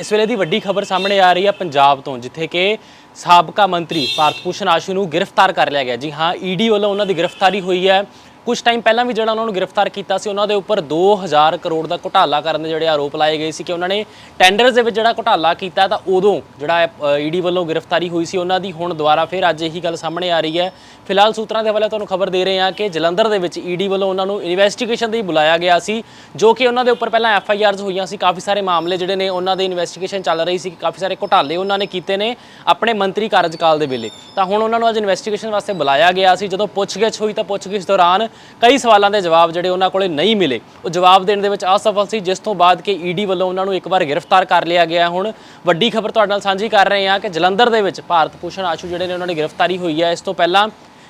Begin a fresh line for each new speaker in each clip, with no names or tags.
ਇਸ ਵੇਲੇ ਦੀ ਵੱਡੀ ਖਬਰ ਸਾਹਮਣੇ ਆ ਰਹੀ ਹੈ ਪੰਜਾਬ ਤੋਂ, ਜਿੱਥੇ ਕਿ ਸਾਬਕਾ ਮੰਤਰੀ ਭਾਰਤ ਭੂਸ਼ਣ ਆਸ਼ੂ ਨੂੰ ਗ੍ਰਿਫਤਾਰ ਕਰ ਲਿਆ ਗਿਆ। ਜੀ ਹਾਂ ਈਡੀ ਵੱਲੋਂ ਉਹਨਾਂ ਦੀ ਗ੍ਰਿਫਤਾਰੀ ਹੋਈ ਹੈ। ਕੁਝ ਟਾਈਮ ਪਹਿਲਾਂ ਵੀ ਜਿਹੜਾ ਉਹਨਾਂ ਨੂੰ ਗ੍ਰਿਫਤਾਰ ਕੀਤਾ ਸੀ, ਉਹਨਾਂ ਦੇ ਉੱਪਰ 2000 ਕਰੋੜ ਦਾ ਘੁਟਾਲਾ ਕਰਨ ਦੇ ਜਿਹੜੇ ਆਰੋਪ ਲਾਏ ਗਏ ਸੀ ਕਿ ਉਹਨਾਂ ਨੇ ਟੈਂਡਰਸ ਦੇ ਵਿੱਚ ਜਿਹੜਾ ਘੁਟਾਲਾ ਕੀਤਾ ਤਾਂ ਉਦੋਂ ਜਿਹੜਾ ਈਡੀ ਵੱਲੋਂ ਗ੍ਰਿਫਤਾਰੀ ਹੋਈ ਸੀ, ਉਹਨਾਂ ਦੀ ਹੁਣ ਦੁਬਾਰਾ ਫਿਰ ਅੱਜ ਇਹੀ ਗੱਲ ਸਾਹਮਣੇ ਆ ਰਹੀ ਹੈ। ਫਿਲਹਾਲ ਸੂਤਰਾਂ ਦੇ ਹਵਾਲੇ ਤੁਹਾਨੂੰ ਖਬਰ ਦੇ ਰਹੇ ਹਾਂ ਕਿ ਜਲੰਧਰ ਦੇ ਵਿੱਚ ਈਡੀ ਵੱਲੋਂ ਉਹਨਾਂ ਨੂੰ ਇਨਵੈਸਟੀਗੇਸ਼ਨ ਲਈ ਬੁਲਾਇਆ ਗਿਆ ਸੀ, ਜੋ ਕਿ ਉਹਨਾਂ ਦੇ ਉੱਪਰ ਪਹਿਲਾਂ ਐਫ ਆਈ ਆਰਜ਼ ਹੋਈਆਂ ਸੀ। ਕਾਫੀ ਸਾਰੇ ਮਾਮਲੇ ਜਿਹੜੇ ਨੇ ਉਹਨਾਂ ਦੇ ਇਨਵੈਸਟੀਗੇਸ਼ਨ ਚੱਲ ਰਹੀ ਸੀ ਕਾਫੀ ਸਾਰੇ ਘੁਟਾਲੇ ਉਹਨਾਂ ਨੇ ਕੀਤੇ ਨੇ ਆਪਣੇ ਮੰਤਰੀ ਕਾਰਜਕਾਲ ਦੇ ਵੇਲੇ। ਤਾਂ ਹੁਣ ਉਹਨਾਂ ਨੂੰ ਅੱਜ ਇਨਵੈਸਟੀਗੇਸ਼ਨ ਵਾਸਤੇ ਬੁਲਾਇਆ ਗਿਆ ਸੀ। ਜਦੋਂ ਪੁੱਛਗਿੱਛ ਹੋਈ ਤਾਂ ਪੁੱਛਗਿੱਛ ਦੌਰਾਨ ਕਈ ਸਵਾਲਾਂ ਦੇ ਜਵਾਬ ਜਿਹੜੇ ਉਹਨਾਂ ਕੋਲੇ ਨਹੀਂ ਮਿਲੇ। ਉਹ ਜਵਾਬ ਦੇਣ ਦੇ ਵਿੱਚ ਅਸਫਲ ਸੀ, ਜਿਸ ਤੋਂ ਬਾਅਦ ਕਿ ਈਡੀ ਵੱਲੋਂ ਉਹਨਾਂ ਨੂੰ ਇੱਕ ਵਾਰ ਗ੍ਰਿਫਤਾਰ ਕਰ ਲਿਆ ਗਿਆ। ਹੁਣ ਵੱਡੀ ਖਬਰ ਤੁਹਾਡੇ ਨਾਲ ਸਾਂਝੀ ਕਰ ਰਹੇ ਹਾਂ ਕਿ ਜਲੰਧਰ ਦੇ ਵਿੱਚ ਭਾਰਤ ਭੂਸ਼ਣ ਆਸ਼ੂ ਜਿਹੜੇ ਨੇ ਉਹਨਾਂ ਦੀ ਗ੍ਰਿਫਤਾਰੀ ਹੋਈ ਹੈ। ਇਸ ਤੋਂ ਪਹਿਲਾਂ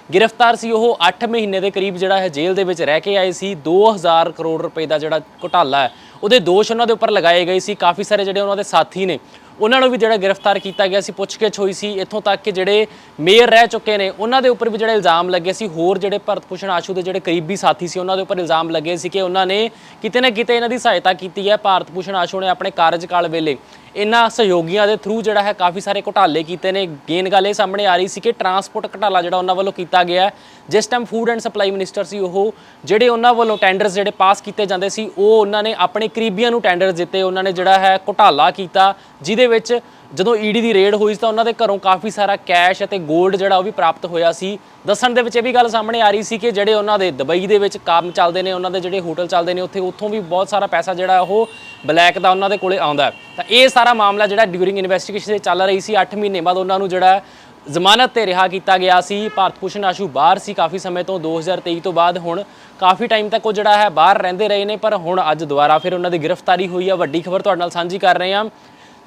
ਗ੍ਰਿਫਤਾਰ ਸੀ ਉਹ 8 ਮਹੀਨੇ ਦੇ ਕਰੀਬ ਜਿਹੜਾ ਹੈ ਜੇਲ੍ਹ ਦੇ ਵਿੱਚ ਰਹਿ ਕੇ ਆਏ ਸੀ। 2000 ਕਰੋੜ ਰੁਪਏ ਦਾ ਜਿਹੜਾ ਘੁਟਾਲਾ ਹੈ, ਉਹਦੇ ਦੋਸ਼ ਉਹਨਾਂ ਦੇ ਉੱਪਰ ਲਗਾਏ ਗਏ ਸੀ। ਕਾਫੀ ਸਾਰੇ ਜਿਹੜੇ ਉਹਨਾਂ ਦੇ ਸਾਥੀ ਨੇ ਉਹਨਾਂ ਨੂੰ ਵੀ ਜਿਹੜਾ ਗ੍ਰਿਫਤਾਰ ਕੀਤਾ ਗਿਆ ਸੀ, ਪੁੱਛਗਿੱਛ ਹੋਈ ਸੀ। ਇੱਥੋਂ ਤੱਕ ਕਿ ਜਿਹੜੇ ਮੇਅਰ ਰਹਿ ਚੁੱਕੇ ਨੇ, ਉਹਨਾਂ ਦੇ ਉੱਪਰ ਵੀ ਜਿਹੜੇ ਇਲਜ਼ਾਮ ਲੱਗੇ ਸੀ। ਹੋਰ ਜਿਹੜੇ ਭਰਤ ਭੂਸ਼ਣ ਆਸ਼ੂ ਦੇ ਜਿਹੜੇ ਕਰੀਬੀ ਸਾਥੀ ਸੀ, ਉਹਨਾਂ ਦੇ ਉੱਪਰ ਇਲਜ਼ਾਮ ਲੱਗੇ ਸੀ ਕਿ ਉਹਨਾਂ ਨੇ ਕਿਤੇ ਨਾ ਕਿਤੇ ਇਹਨਾਂ ਦੀ ਸਹਾਇਤਾ ਕੀਤੀ ਹੈ। ਭਾਰਤ ਭੂਸ਼ਣ ਆਸ਼ੂ ਨੇ ਆਪਣੇ ਕਾਰਜਕਾਲ ਵੇਲੇ ਇਹਨਾਂ ਸਹਿਯੋਗੀਆਂ ਦੇ ਥਰੂ ਜਿਹੜਾ ਹੈ ਕਾਫੀ ਸਾਰੇ ਘੁਟਾਲੇ ਕੀਤੇ ਨੇ। ਗੇਨ ਗੱਲ ਇਹ ਸਾਹਮਣੇ ਆ ਰਹੀ ਸੀ ਕਿ ਟਰਾਂਸਪੋਰਟ ਘੁਟਾਲਾ ਜਿਹੜਾ ਉਹਨਾਂ ਵੱਲੋਂ ਕੀਤਾ ਗਿਆ ਹੈ, ਜਿਸ time food and supply minister ਸੀ ਉਹ ਜਿਹੜੇ ਉਹਨਾਂ ਵੱਲੋਂ ਟੈਂਡਰਸ ਜਿਹੜੇ ਪਾਸ ਕੀਤੇ ਜਾਂਦੇ ਸੀ ਉਹ ਉਹਨਾਂ ਨੇ ਆਪਣੇ ਕਰੀਬੀਆਂ ਨੂੰ ਟੈਂਡਰਸ ਦਿੱਤੇ। ਉਹਨਾਂ ਨੇ ਜਿਹੜਾ ਹੈ ਘੁਟਾਲਾ ਕੀਤਾ ਜਿਹਦੇ ਵਿੱਚ ਜਦੋਂ ਈਡੀ ਦੀ ਰੇਡ ਹੋਈ ਸੀ ਤਾਂ ਉਹਨਾਂ ਦੇ ਘਰੋਂ ਕਾਫੀ ਸਾਰਾ ਕੈਸ਼ ਅਤੇ 골ਡ ਜਿਹੜਾ ਉਹ ਵੀ ਪ੍ਰਾਪਤ ਹੋਇਆ ਸੀ। ਦੱਸਣ ਦੇ ਵਿੱਚ ਇਹ ਵੀ ਗੱਲ ਸਾਹਮਣੇ ਆ ਰਹੀ ਸੀ ਕਿ ਜਿਹੜੇ ਉਹਨਾਂ ਦੇ ਦੁਬਈ ਦੇ ਵਿੱਚ ਕੰਮ ਚੱਲਦੇ ਨੇ, ਉਹਨਾਂ ਦੇ ਜਿਹੜੇ ਹੋਟਲ ਚੱਲਦੇ ਨੇ, ਉੱਥੇ ਉੱਥੋਂ ਵੀ ਬਹੁਤ ਸਾਰਾ ਪੈਸਾ ਜਿਹੜਾ ਉਹ ਬਲੈਕ ਦਾ ਉਹਨਾਂ ਦੇ ਕੋਲੇ ਆਉਂਦਾ ਤਾਂ ਇਹ ਸਾਰਾ ਮਾਮਲਾ ਜਿਹੜਾ ਡਿਊਰਿੰਗ ਇਨਵੈਸਟੀਗੇਸ਼ਨ ਚੱਲ ਰਹੀ ਸੀ 8 ਮਹੀਨੇ ਬਾਅਦ ਉਹਨਾਂ ਨੂੰ ਜਿਹੜਾ ਜ਼ਮਾਨਤ ਤੇ ਰਿਹਾ ਕੀਤਾ ਗਿਆ ਸੀ। ਭਾਰਤ ਭੂਸ਼ਣ ਆਸ਼ੂ ਬਾਹਰ ਸੀ ਕਾਫੀ ਸਮੇਂ ਤੋਂ 2023 ਤੋਂ ਬਾਅਦ ਹੁਣ ਕਾਫੀ ਟਾਈਮ ਤੱਕ ਉਹ ਜਿਹੜਾ ਹੈ ਬਾਹਰ ਰਹਿੰਦੇ ਰਹੇ ਨੇ, ਪਰ ਹੁਣ ਅੱਜ ਦੁਬਾਰਾ ਫਿਰ ਉਹਨਾਂ ਦੀ ਗ੍ਰਿਫਤਾਰੀ ਹੋਈ ਆ। ਵੱਡੀ ਖਬਰ ਤੁਹਾਡੇ ਨਾਲ ਸਾਂਝੀ ਕਰ ਰਹੇ ਹਾਂ।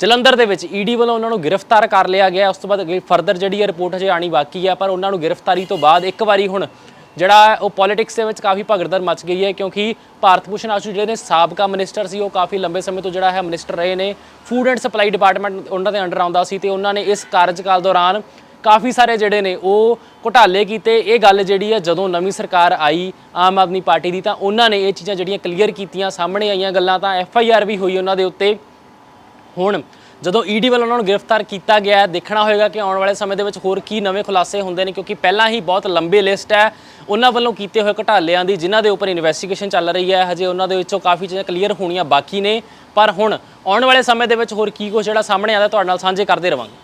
ਜਲੰਧਰ ਦੇ ਵਿੱਚ ਈਡੀ ਵੱਲੋਂ ਉਹਨਾਂ ਨੂੰ ਗ੍ਰਿਫਤਾਰ ਕਰ ਲਿਆ ਗਿਆ। ਉਸ ਤੋਂ ਬਾਅਦ ਅੱਗੇ ਫਰਦਰ ਜਿਹੜੀ ਹੈ ਰਿਪੋਰਟ ਹਜੇ ਆਣੀ ਬਾਕੀ ਹੈ ਪਰ ਉਹਨਾਂ ਨੂੰ ਗ੍ਰਿਫਤਾਰੀ ਤੋਂ ਬਾਅਦ ਇੱਕ ਵਾਰੀ ਹੁਣ ਜਿਹੜਾ ਉਹ ਪੋਲਿਟਿਕਸ ਦੇ ਵਿੱਚ ਕਾਫੀ ਭਗੜਦਰ ਮਚ ਗਈ ਹੈ, ਕਿਉਂਕਿ ਭਾਰਤ ਭੂਸ਼ਣ ਆਸ਼ੂ ਜਿਹੜੇ ਨੇ, ਸਾਬਕਾ ਮਿਨਿਸਟਰ ਸੀ, ਉਹ ਕਾਫੀ ਲੰਬੇ ਸਮੇਂ ਤੋਂ ਜਿਹੜਾ ਹੈ ਮਿਨਿਸਟਰ ਰਹੇ ਨੇ। ਫੂਡ ਐਂਡ ਸਪਲਾਈ ਡਿਪਾਰਟਮੈਂਟ ਉਹਨਾਂ ਦੇ ਅੰਡਰ ਆਉਂਦਾ ਸੀ ਤੇ ਉਹਨਾਂ ਨੇ ਇਸ ਕਾਰਜਕਾਲ ਦੌਰਾਨ ਕਾਫੀ ਸਾਰੇ ਜਿਹੜੇ ਨੇ, ਉਹ ਘੁਟਾਲੇ ਕੀਤੇ। ਇਹ ਗੱਲ ਜਿਹੜੀ ਹੈ, ਜਦੋਂ ਨਵੀਂ ਸਰਕਾਰ ਆਈ ਆਮ ਆਦਮੀ ਪਾਰਟੀ ਦੀ, ਤਾਂ ਉਹਨਾਂ ਨੇ ਇਹ ਚੀਜ਼ਾਂ ਜਿਹੜੀਆਂ ਕਲੀਅਰ ਕੀਤੀਆਂ, ਸਾਹਮਣੇ ਆਈਆਂ ਗੱਲਾਂ, ਤਾਂ ਐਫ ਆਈ ਆਰ ਵੀ ਹੋਈ ਉਹਨਾਂ ਦੇ ਉੱਤੇ। ਹੁਣ ਜਦੋਂ ਈਡੀ ਵੱਲੋਂ ਉਹਨਾਂ ਨੂੰ ਗ੍ਰਿਫਤਾਰ ਕੀਤਾ ਗਿਆ ਹੈ, ਦੇਖਣਾ ਹੋਏਗਾ ਕਿ ਆਉਣ ਵਾਲੇ ਸਮੇਂ ਦੇ ਵਿੱਚ ਹੋਰ ਕੀ ਨਵੇਂ ਖੁਲਾਸੇ ਹੁੰਦੇ ਨੇ, ਕਿਉਂਕਿ ਪਹਿਲਾਂ ਹੀ ਬਹੁਤ ਲੰਬੀ ਲਿਸਟ ਹੈ। ਉਹਨਾਂ ਵੱਲੋਂ ਕੀਤੇ ਹੋਏ ਘਟਾਲਿਆਂ ਦੀ ਜਿਨ੍ਹਾਂ ਦੇ ਉੱਪਰ ਇਨਵੈਸਟੀਗੇਸ਼ਨ ਚੱਲ ਰਹੀ ਹੈ, ਹਜੇ ਉਹਨਾਂ ਦੇ ਵਿੱਚੋਂ ਕਾਫੀ ਚੀਜ਼ਾਂ ਕਲੀਅਰ ਹੋਣੀਆਂ ਬਾਕੀ ਨੇ। ਪਰ ਹੁਣ ਆਉਣ ਵਾਲੇ ਸਮੇਂ ਦੇ ਵਿੱਚ ਹੋਰ ਕੀ ਕੁਝ ਜਿਹੜਾ ਸਾਹਮਣੇ ਆਉਂਦਾ, ਤੁਹਾਡੇ ਨਾਲ ਸਾਂਝੇ ਕਰਦੇ ਰਵਾਂਗੇ।